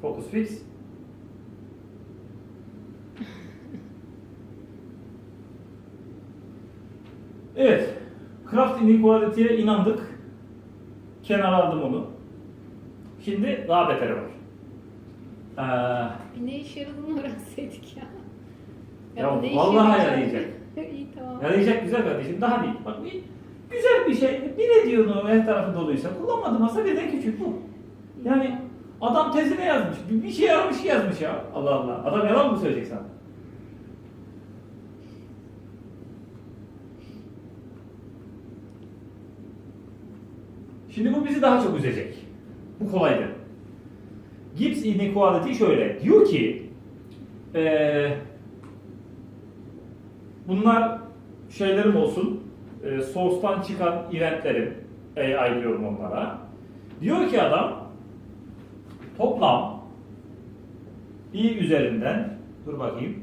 Focus fix. Evet. Craft inequality'ye inandık. Kenara aldım onu. Şimdi daha beteri var. Ee, Bir ne işe yaradığını öğrenseydik ya. Ya da ne vallahi yarayacak? İyi tamam. yarayacak güzel kardeşim. Daha değil. Bak bir, güzel bir şey. Bir de diyor o her tarafı doluysa. Kullanmadım masa birden küçük bu. Yani adam tezine yazmış. Bir, bir şey yaramış yazmış ya. Allah Allah. Adam yalan mı söyleyecek sana? Şimdi bu bizi daha çok üzecek. Bu kolaydı. Gibbs inequality şöyle. Diyor ki eee bunlar şeylerim olsun. E, source'tan çıkan eventlerim. AI diyorum onlara. Diyor ki adam toplam i üzerinden dur bakayım.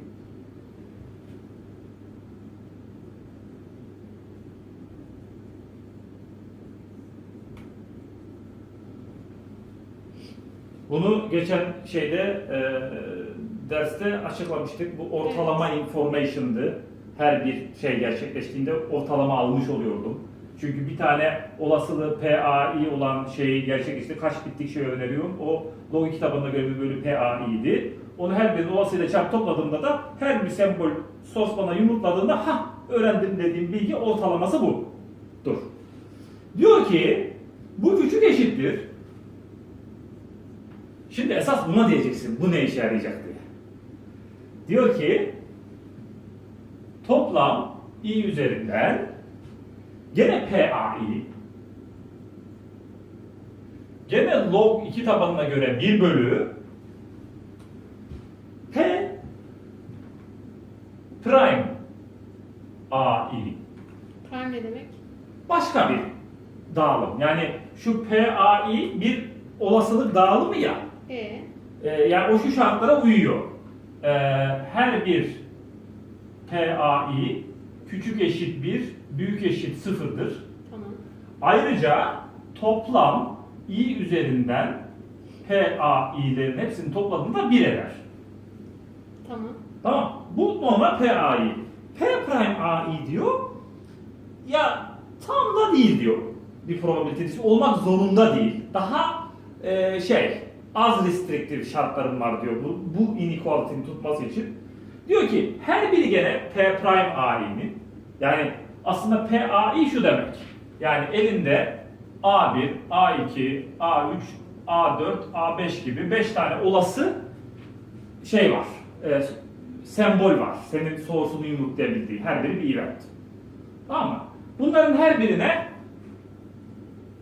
Bunu geçen şeyde e, derste açıklamıştık. Bu ortalama information'dı. Her bir şey gerçekleştiğinde ortalama almış oluyordum. Çünkü bir tane olasılığı PAI olan şeyi gerçekleşti. Kaç bitlik şey öneriyorum. O logi kitabında göre bir bölü PAI'di. Onu her bir olasıyla çarp topladığımda da her bir sembol sos bana yumurtladığında ha öğrendim dediğim bilgi ortalaması bu. Dur. Diyor ki bu küçük eşittir Şimdi esas buna diyeceksin. Bu ne işe yarayacak diye. Diyor ki toplam i üzerinden gene PAI gene log 2 tabanına göre 1 bölü P prime AI Prime ne demek? başka bir dağılım. Yani şu PAI bir olasılık dağılımı ya. E Ee, yani o şu şartlara uyuyor. Ee, her bir PAI küçük eşit 1, büyük eşit 0'dır. tamam. Ayrıca toplam i üzerinden PAI'lerin hepsini topladığında 1 eder. Tamam. Tamam. Bu normal PAI. P prime AI diyor. Ya tam da değil diyor. Bir probabilitesi olmak zorunda değil. Daha e, şey az restriktif şartlarım var diyor bu, bu inequality'nin tutması için. Diyor ki her biri gene P prime AI'nin yani aslında PAI şu demek. Yani elinde A1, A2, A3, A4, A5 gibi 5 tane olası şey var. E, sembol var. Senin source'unu yumruklayabildiği her biri bir event. Tamam mı? Bunların her birine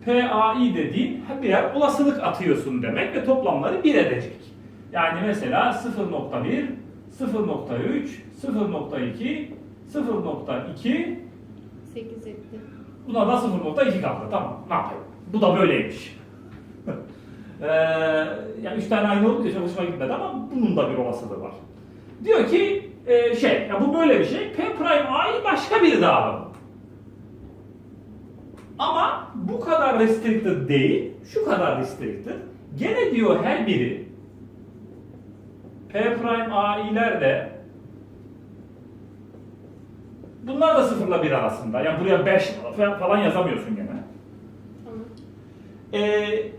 PAI dediğin birer olasılık atıyorsun demek ve toplamları 1 edecek. Yani mesela 0.1, 0.3, 0.2, 0.2 8 etti. Buna da 0.2 kaldı. Tamam. Ne yapayım? Bu da böyleymiş. ee, yani üç tane aynı olunca çok hoşuma gitmedi ama bunun da bir olasılığı var. Diyor ki e, şey, ya bu böyle bir şey. P prime A'yı başka bir dağılım. Ama bu kadar restricted değil, şu kadar restricted. Gene diyor her biri P prime A'ler de bunlar da sıfırla bir arasında. Yani buraya 5 falan yazamıyorsun gene. Ee,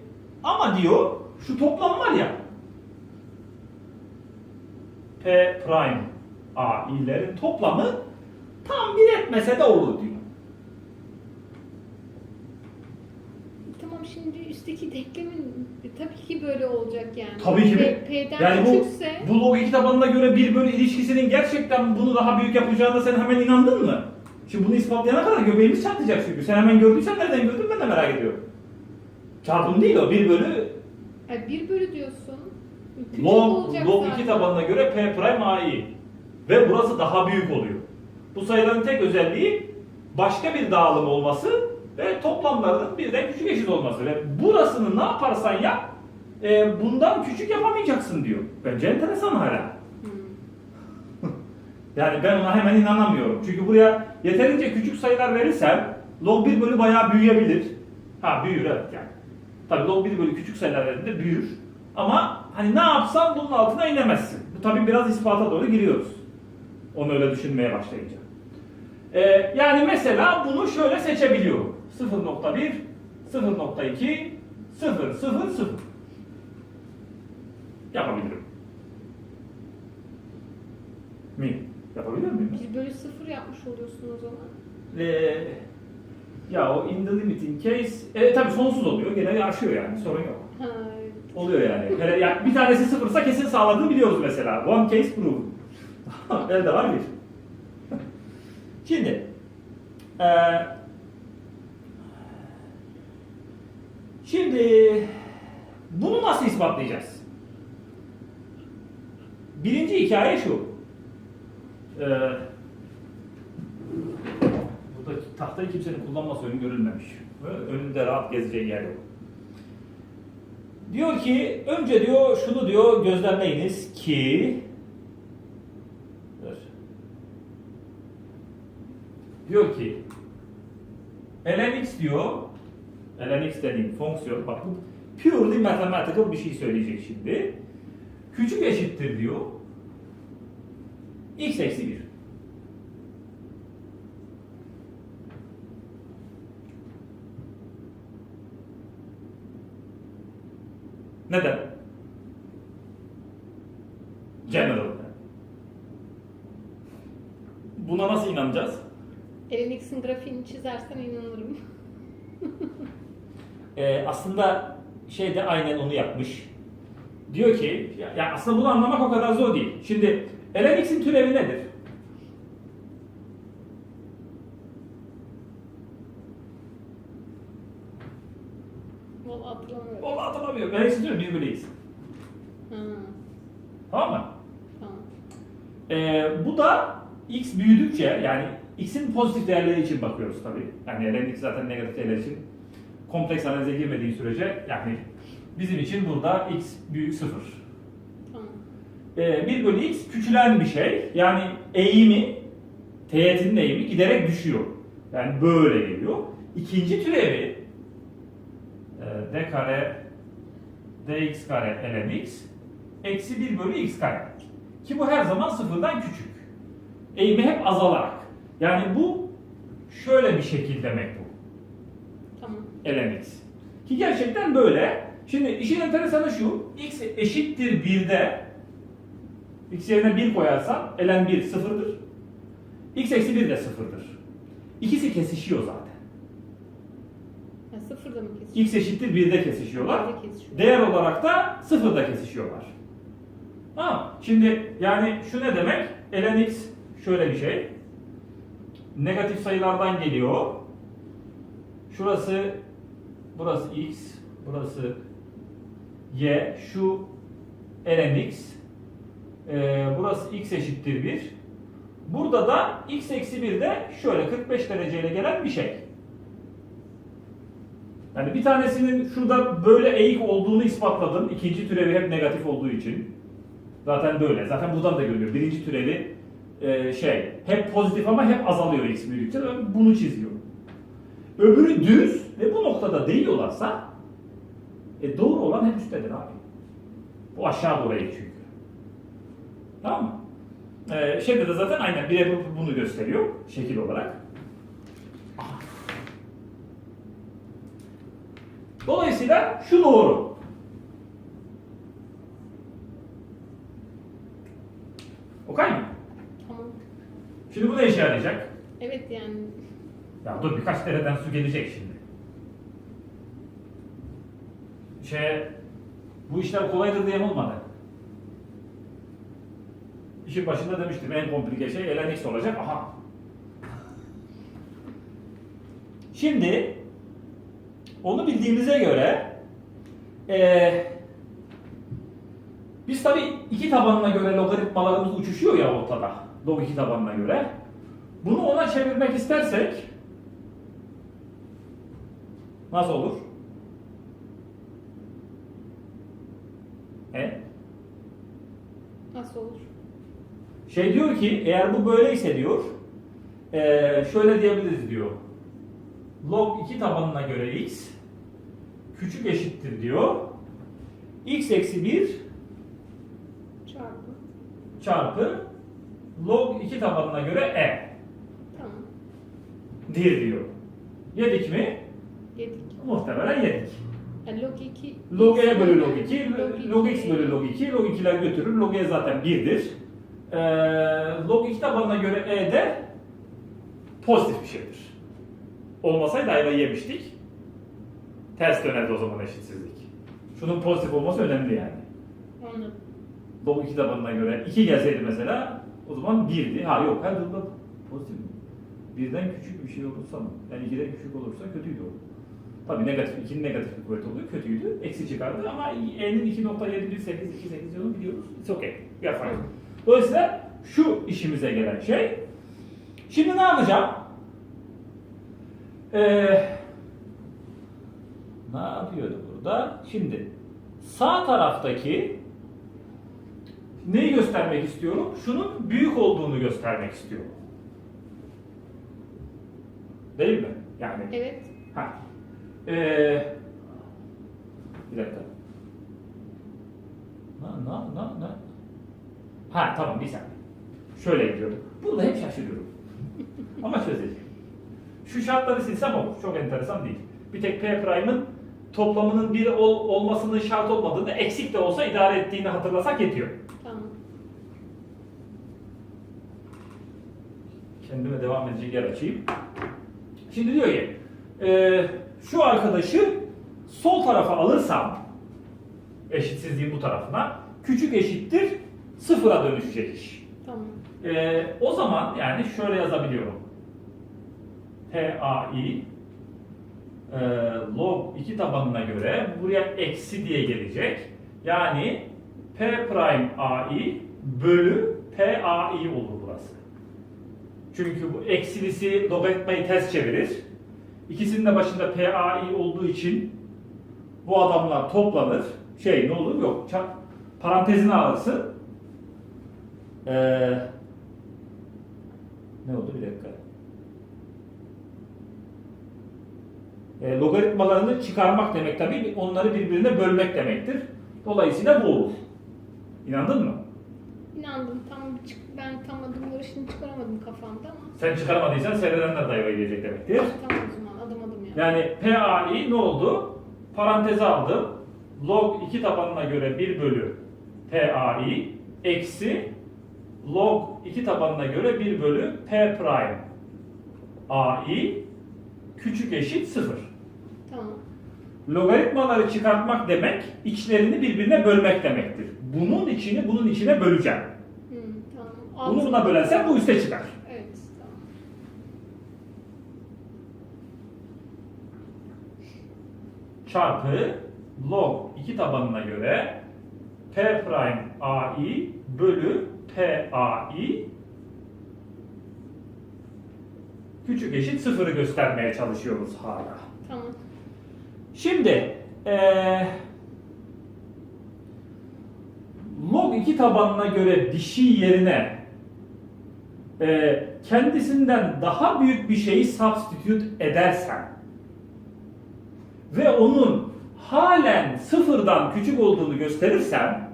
ama diyor şu toplam var ya P prime A'lerin toplamı tam bir etmese de olur diyor. Şimdi üstteki denklemin e, tabii ki böyle olacak yani. Tabii ki. P, P'den Yani bu, küçükse bu logik tabanına göre bir bölü ilişkisinin gerçekten bunu daha büyük yapacağına sen hemen inandın mı? Şimdi bunu ispatlayana kadar göbeğimiz çatlayacak çünkü. Sen hemen gördüysen nereden gördün ben de merak ediyorum. Çarpım değil o. Bir bölü Ay, 1 bölü diyorsun. Küçük log, log zaten. 2 tabanına göre P prime AI. Ve burası daha büyük oluyor. Bu sayıların tek özelliği başka bir dağılım olması ve toplamlarının birden küçük eşit olması. Ve burasını ne yaparsan yap e, bundan küçük yapamayacaksın diyor. Bence enteresan hala. Hmm. Yani ben ona hemen inanamıyorum. Çünkü buraya yeterince küçük sayılar verirsem log 1 bölü bayağı büyüyebilir. Ha büyür evet yani. Tabii log 1 bölü küçük sayılar verdiğinde büyür. Ama hani ne yapsan bunun altına inemezsin. Bu tabii biraz ispata doğru giriyoruz. Onu öyle düşünmeye başlayınca. Ee, yani mesela bunu şöyle seçebiliyorum. 0.1, 0.2, 0, 0, 0. Yapabilirim. Mi? Yapabilir miyim? 1 bölü 0 yapmış oluyorsun o zaman. Ee, ya o in the limit in case, e, tabii sonsuz oluyor. Gene aşıyor yani sorun yok. Ha, evet. Oluyor yani. Hele yani bir tanesi sıfırsa kesin sağladığını biliyoruz mesela. One case proof. Elde var bir. Şimdi eee şimdi bunu nasıl ispatlayacağız? Birinci hikaye şu. Eee buradaki tahtayı kimsenin kullanması önü görülmemiş. Böyle önünde rahat gezeceği yer yok. Diyor ki önce diyor şunu diyor gözlemleyiniz ki Dur. Diyor ki lnx diyor lnx dediğim fonksiyon bak bu purely mathematical bir şey söyleyecek şimdi. Küçük eşittir diyor. x eksi 1. Neden? General. Buna nasıl inanacağız? Çizersen inanırım. Ee, aslında şey de aynen onu yapmış. Diyor ki, ya, ya aslında bunu anlamak o kadar zor değil. Şimdi LNX'in türevi nedir? Valla hatırlamıyorum. Onu hatırlamıyorum. LNX'in türevi 1 bölü x. Ha, Tamam mı? tamam. Ee, bu da x büyüdükçe yani x'in pozitif değerleri için bakıyoruz tabii. Yani lnx zaten negatif değerler için kompleks analize girmediği sürece yani bizim için burada x büyük sıfır. Tamam. Ee, 1 bölü x küçülen bir şey. Yani eğimi, teğetinin eğimi giderek düşüyor. Yani böyle geliyor. İkinci türevi e, d kare dx kare lnx eksi 1 bölü x kare. Ki bu her zaman sıfırdan küçük. Eğimi hep azalarak. Yani bu şöyle bir şekil demek bu. Tamam. lnx. Ki gerçekten böyle. Şimdi işin enteresanı şu. x eşittir 1'de x yerine 1 koyarsan ln 1 sıfırdır. x eksi 1 de sıfırdır. İkisi kesişiyor zaten. Ha, sıfırda mı kesiyor? x eşittir 1'de kesişiyorlar. Birde kesişiyor. Değer olarak da sıfırda kesişiyorlar. Ha, şimdi yani şu ne demek? ln x şöyle bir şey. Negatif sayılardan geliyor. Şurası burası x, burası y, şu ln x. Ee, burası x eşittir 1. Burada da x eksi 1 de şöyle 45 dereceyle gelen bir şey. Yani bir tanesinin şurada böyle eğik olduğunu ispatladım. İkinci türevi hep negatif olduğu için. Zaten böyle. Zaten buradan da görülüyor. Birinci türevi e, şey hep pozitif ama hep azalıyor x büyüdükçe. Bunu çiziyorum. Öbürü düz ve bu noktada değiyorlarsa e, doğru olan hep üsttedir abi. Bu aşağı doğru çünkü. Tamam mı? E, şeyde de zaten aynen birebir bunu gösteriyor şekil olarak. Dolayısıyla şu doğru. Okay mı? Tamam. Şimdi bu ne işe yarayacak? Evet yani. Ya dur birkaç dereden su gelecek şimdi. Şey, bu işler kolaydır diye olmadı. İşin başında demiştim en komplike şey LNX olacak. Aha. Şimdi onu bildiğimize göre eee biz tabi iki tabanına göre logaritmalarımız uçuşuyor ya ortada. Log iki tabanına göre. Bunu ona çevirmek istersek nasıl olur? E? Nasıl olur? Şey diyor ki eğer bu böyleyse diyor eee, şöyle diyebiliriz diyor. Log 2 tabanına göre x küçük eşittir diyor. x eksi 1 Çarpı. çarpı log 2 tabanına göre e Tamam. dir diyor. Yedik mi? Yedik. Muhtemelen yedik. Yani log 2. Log e bölü log 2, log x bölü log 2, log 2'ler götürür, log e zaten 1'dir. Ee, log 2 tabanına göre e de pozitif bir şeydir. Olmasaydı ayvayı yemiştik. Ters dönerdi o zaman eşitsizlik. Şunun pozitif olması önemli yani. Anladım. Log 2 tabanına göre 2 gelseydi mesela o zaman 1'di. Ha yok her durumda pozitif mi? Birden küçük bir şey olursa mı? Yani 2'den küçük olursa kötüydü o. Tabii negatif, 2'nin negatif bir kuvvet oluyor, kötüydü, eksi çıkardı ama e'nin 2.71828 yılını biliyoruz. It's okay, we are. Dolayısıyla şu işimize gelen şey, şimdi ne yapacağım? Ee, ne yapıyordu burada? Şimdi sağ taraftaki neyi göstermek istiyorum? Şunun büyük olduğunu göstermek istiyorum. Değil mi? Yani Evet. Ha. Ee, bir dakika. Na, na, na, na. Ha tamam bir saniye. Şöyle gidiyorum. Burada hep şaşırıyorum. Ama çözeceğim. Şu şartları silsem olur. Çok enteresan değil. Bir tek P prime'ın toplamının bir ol, olmasının şart olmadığını, eksik de olsa idare ettiğini hatırlasak yetiyor. Tamam. Kendime devam edecek yer açayım. Şimdi diyor ki e, şu arkadaşı sol tarafa alırsam eşitsizliğin bu tarafına küçük eşittir sıfıra dönüşecek iş. Tamam. E, o zaman yani şöyle yazabiliyorum. PAI e, log 2 tabanına göre buraya eksi diye gelecek. Yani P prime AI bölü PAI olur. Çünkü bu eksilisi logaritmayı ters çevirir. İkisinin de başında PAI olduğu için bu adamlar toplanır. Şey ne olur yok. Çarp, parantezini alırsın. Ee, ne oldu bir dakika. E, logaritmalarını çıkarmak demek tabii onları birbirine bölmek demektir. Dolayısıyla bu olur. İnandın mı? İnandım. Tam çık ben tam adımları şimdi çıkaramadım kafamda ama. Sen çıkaramadıysan seyredenler dayva yiyecek demektir. Tamam o zaman adım adım ya. Yani PAI ne oldu? Paranteze aldım. Log 2 tabanına göre 1 bölü PAI eksi log 2 tabanına göre 1 bölü P prime AI küçük eşit 0. Tamam. Logaritmaları çıkartmak demek içlerini birbirine bölmek demektir. Bunun içini bunun içine böleceğim. Hı, tamam. Bunu buna bölersem bu üste çıkar. Evet tamam. çarpı log 2 tabanına göre P prime AI bölü PAI küçük eşit sıfırı göstermeye çalışıyoruz hala. Tamam. Şimdi eee 2 tabanına göre bir şey yerine eee, kendisinden daha büyük bir şeyi substitute edersen ve onun halen sıfırdan küçük olduğunu gösterirsen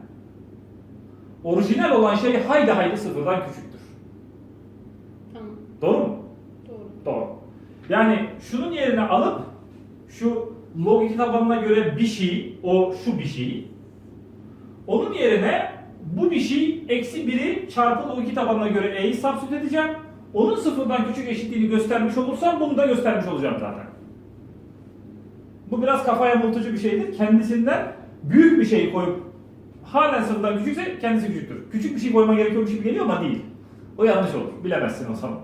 orijinal olan şey haydi haydi sıfırdan küçüktür. Tamam. Doğru mu? Doğru. Doğru. Yani şunun yerine alıp şu log 2 tabanına göre bir şey, o şu bir şey. Onun yerine bu bir şey eksi 1'i çarpı log 2 tabanına göre e'yi substitute edeceğim. Onun sıfırdan küçük eşitliğini göstermiş olursam bunu da göstermiş olacağım zaten. Bu biraz kafaya yamultucu bir şeydir. Kendisinden büyük bir şey koyup halen sıfırdan küçükse kendisi küçüktür. Küçük bir şey koyma gerekiyormuş gibi geliyor ama değil. O yanlış olur. Bilemezsin o zaman.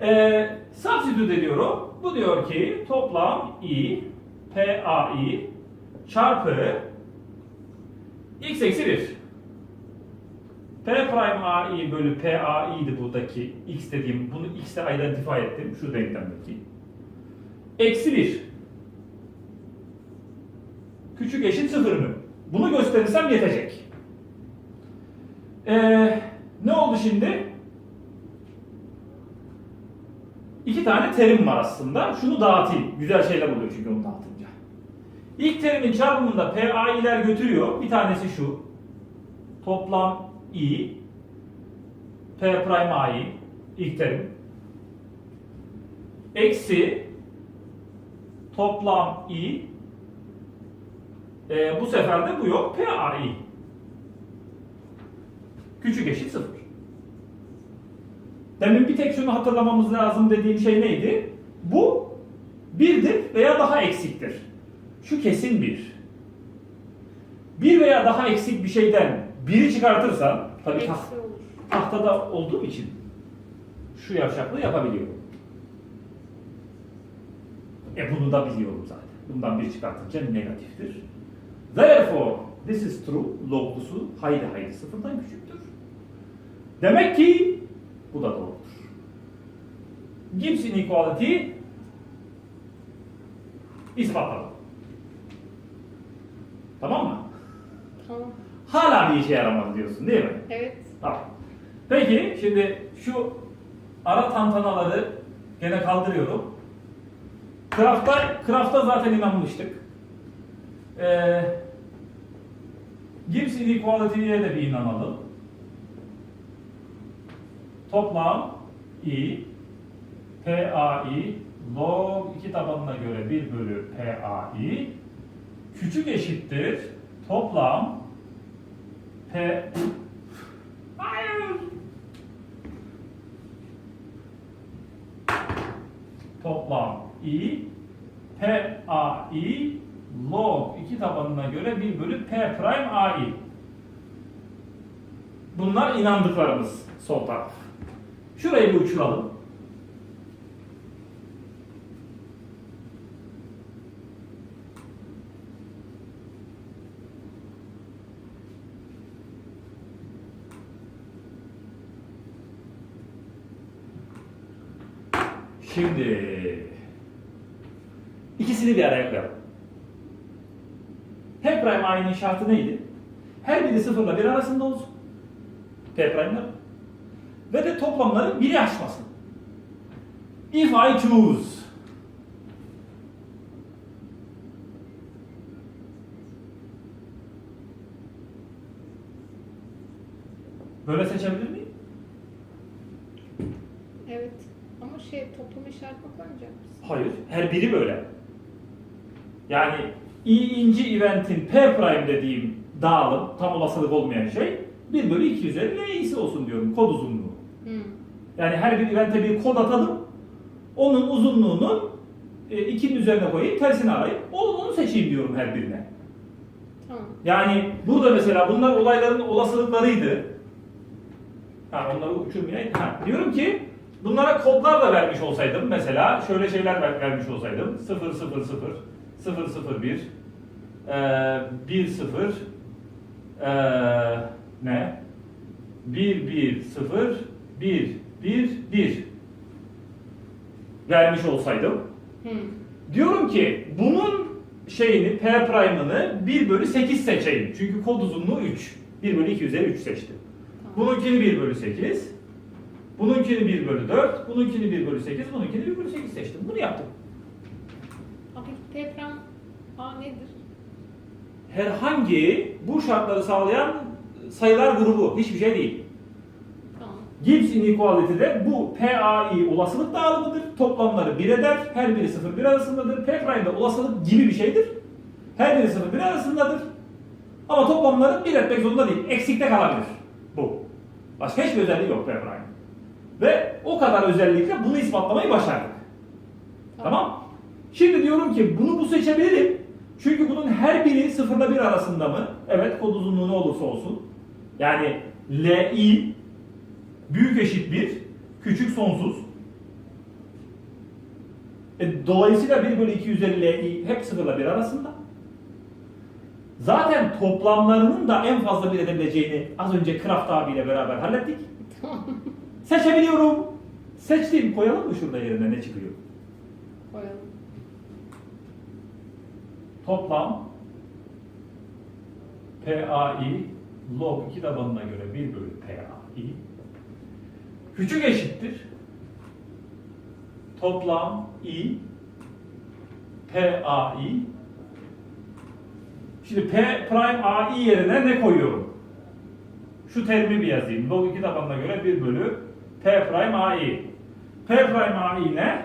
Ee, substitute ediyorum. Bu diyor ki toplam i PAI çarpı x eksi 1. P prime AI bölü PAI'di buradaki x dediğim. Bunu x ile identify ettim. Şu denklemdeki. Eksi 1. Küçük eşit 0 mı? Bunu gösterirsem yetecek. Ee, ne oldu şimdi? İki tane terim var aslında. Şunu dağıtayım. Güzel şeyler oluyor çünkü onu dağıtınca. İlk terimin çarpımında PA'ler götürüyor. Bir tanesi şu. Toplam i P prime a'yı ilk terim eksi toplam i e, bu sefer de bu yok P a i küçük eşit sıfır. Demin bir tek şunu hatırlamamız lazım dediğim şey neydi? Bu birdir veya daha eksiktir. Şu kesin bir. Bir veya daha eksik bir şeyden biri çıkartırsan, tabii taht- tahtada olduğum için şu yavşaklığı yapabiliyorum. E bunu da biliyorum zaten. Bundan bir çıkartınca negatiftir. Therefore, this is true. Loglusu haydi haydi sıfırdan küçüktür. Demek ki bu da doğrudur. Gibbs inequality ispatladım. Tamam mı? Tamam. Hala bir işe yaramaz diyorsun değil mi? Evet. Tamam. Peki şimdi şu ara tantanaları gene kaldırıyorum. Craft'ta, Craft'ta zaten inanmıştık. Ee, Gibbs inequality'ye de bir inanalım. Toplam i PAI log 2 tabanına göre 1 bölü PAI küçük eşittir toplam P Hayır. Toplam i p a i log 2 tabanına göre 1 bölü p prime a i. Bunlar inandıklarımız sol taraf. Şurayı bir uçuralım. Şimdi ikisini bir araya koyalım. P prime a'nın şartı neydi? Her biri sıfırla bir arasında olsun. P prime'ler. Ve de toplamları biri aşmasın. If I choose Böyle seçebilir miyim? Evet. Ama koymayacak mısın? Hayır. Her biri böyle. Yani i'inci eventin P prime dediğim dağılım, tam olasılık olmayan şey 1 bölü 2 üzeri n'isi olsun diyorum kod uzunluğu. Hı. Yani her bir evente bir kod atalım. Onun uzunluğunun e, 2'nin üzerine koyayım, tersini arayıp onu, onu seçeyim diyorum her birine. Tamam. Yani burada mesela bunlar olayların olasılıklarıydı. Ha onları uçurmayayım. Ha, diyorum ki bunlara kodlar da vermiş olsaydım mesela şöyle şeyler ver- vermiş olsaydım 0 0 0 0 0 1 eee 1 0 eee ne 1 1 0 1 1 1 vermiş olsaydım Hı. Diyorum ki bunun şeyini P prime'ını 1 bölü 8 seçeyim. Çünkü kod uzunluğu 3. 1 bölü 2 üzeri 3 seçtim. Tamam. Bununkini 1 bölü 8. Bununkini 1 bölü 4. Bununkini 1 bölü 8. Bununkini 1 bölü 8 seçtim. Bunu yaptım. Aa, peki Pepram A nedir? Herhangi bu şartları sağlayan sayılar grubu. Hiçbir şey değil. Tamam. Gibbs inequality'de bu PAI olasılık dağılımıdır. Toplamları 1 eder. Her biri 0 1 arasındadır. P prime'de olasılık gibi bir şeydir. Her biri 0 1 arasındadır. Ama toplamları 1 etmek zorunda değil. Eksikte kalabilir. Bu. Başka hiçbir özelliği yok P prime. Ve o kadar özellikle bunu ispatlamayı başardık. Tamam. Şimdi diyorum ki bunu bu seçebilirim. Çünkü bunun her biri 0 ile 1 arasında mı? Evet kod uzunluğu ne olursa olsun. Yani LI büyük eşit 1, küçük sonsuz. E, dolayısıyla 1 bölü 2 üzeri LI hep 0 ile 1 arasında. Zaten toplamlarının da en fazla bir edebileceğini az önce Kraft abiyle beraber hallettik. Seçebiliyorum. Seçtim. Koyalım mı şurada yerine ne çıkıyor? Koyalım. Toplam PAI log 2 tabanına göre 1 bölü PAI küçük eşittir. Toplam I PAI Şimdi P prime AI yerine ne koyuyorum? Şu terimi bir yazayım. Log 2 tabanına göre 1 bölü P prime AI. P prime AI ne?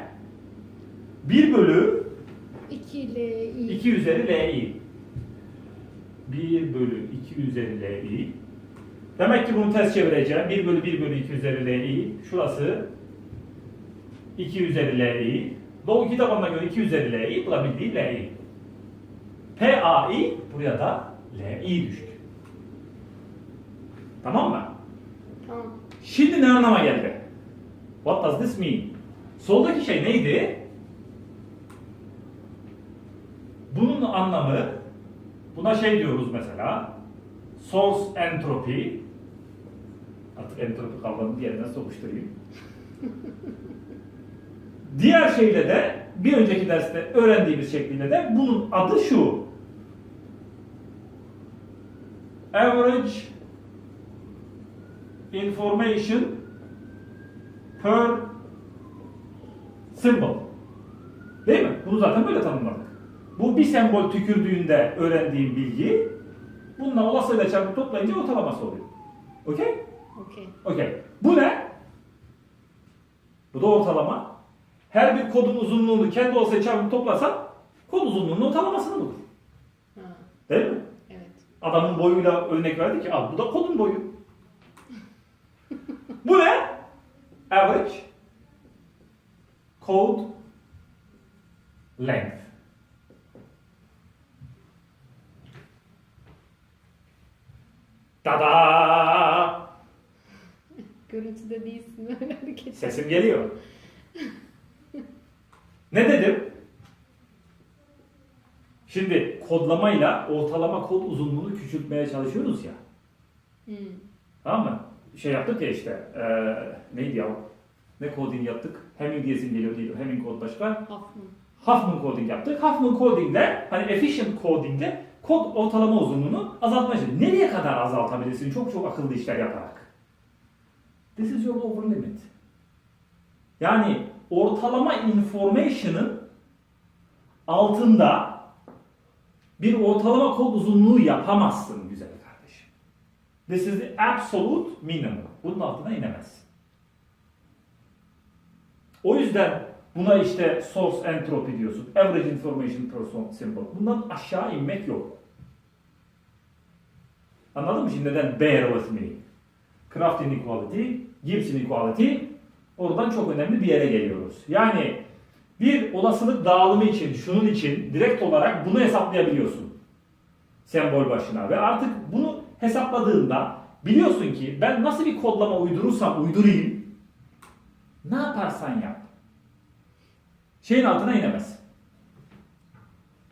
1 bölü 2 ile i. 2 üzeri LI. 1 bölü 2 üzeri LI. Demek ki bunu ters çevireceğim. 1 bölü 1 bölü 2 üzeri LI. Şurası 2 üzeri LI. 2 tabanına göre 2 üzeri LI. Bu da bildiğin LI. PAI buraya da LI düştü. Tamam mı? Tamam. Şimdi ne anlama geldi? What does this mean? Soldaki şey neydi? Bunun anlamı, buna şey diyoruz mesela, source entropy, artık entropi kavramını diğerinden sokuşturayım. Diğer şeyle de, bir önceki derste öğrendiğimiz şekliyle de bunun adı şu. Average information per symbol. Değil mi? Bunu zaten böyle tanımladık. Bu bir sembol tükürdüğünde öğrendiğim bilgi bununla olasıyla çarpıp toplayınca ortalaması oluyor. Okey? Okey. Okey. Bu ne? Bu da ortalama. Her bir kodun uzunluğunu kendi olasıyla çarpıp toplarsan kod uzunluğunun ortalamasını bulur. Ha, Değil mi? evet. Adamın boyuyla örnek verdi ki al bu da kodun boyu. Bu ne? Average code length. Tada! Görüntüde değilsin öyle hareket. Sesim geliyor. ne dedim? Şimdi kodlamayla ortalama kod uzunluğunu küçültmeye çalışıyoruz ya. Hmm. Tamam mı? Şey yaptık ya işte, eee neydi ya? Ne coding yaptık? Hamming diyesim geliyor değil. Hamming kod başka. Huffman. Huffman coding yaptık. Huffman coding'de, hani efficient coding'de kod ortalama uzunluğunu azaltmaya çalışıyoruz. Nereye kadar azaltabilirsin? Çok çok akıllı işler yaparak. This is your lower limit. Yani ortalama information'ın altında bir ortalama kod uzunluğu yapamazsın güzel. This is the absolute minimum. Bunun altına inemezsin. O yüzden buna işte source entropy diyorsun. Average information per symbol. Bundan aşağı inmek yok. Anladın mı şimdi neden bear with me? Craft inequality, Gibbs inequality oradan çok önemli bir yere geliyoruz. Yani bir olasılık dağılımı için, şunun için direkt olarak bunu hesaplayabiliyorsun. Sembol başına ve artık bunu hesapladığında biliyorsun ki ben nasıl bir kodlama uydurursam uydurayım ne yaparsan yap. Şeyin altına inemez.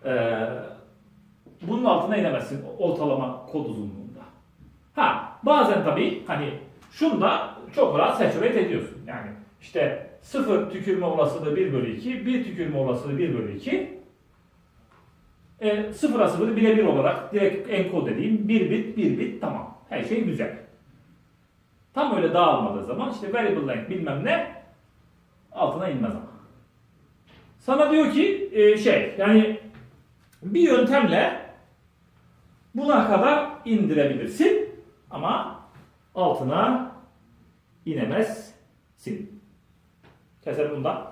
Ee, bunun altına inemezsin ortalama kod uzunluğunda. Ha bazen tabii hani şunda çok rahat saturate ediyorsun. Yani işte sıfır tükürme olasılığı 1 bölü 2, bir tükürme olasılığı 1 bölü 2. E, sıfıra sıfırı birebir olarak direkt enkod edeyim. 1 bit, 1 bit tamam. Her şey güzel. Tam öyle dağılmadığı zaman işte variable length bilmem ne altına inmez ama. Sana diyor ki e, şey yani bir yöntemle buna kadar indirebilirsin ama altına inemezsin. Keselim bundan.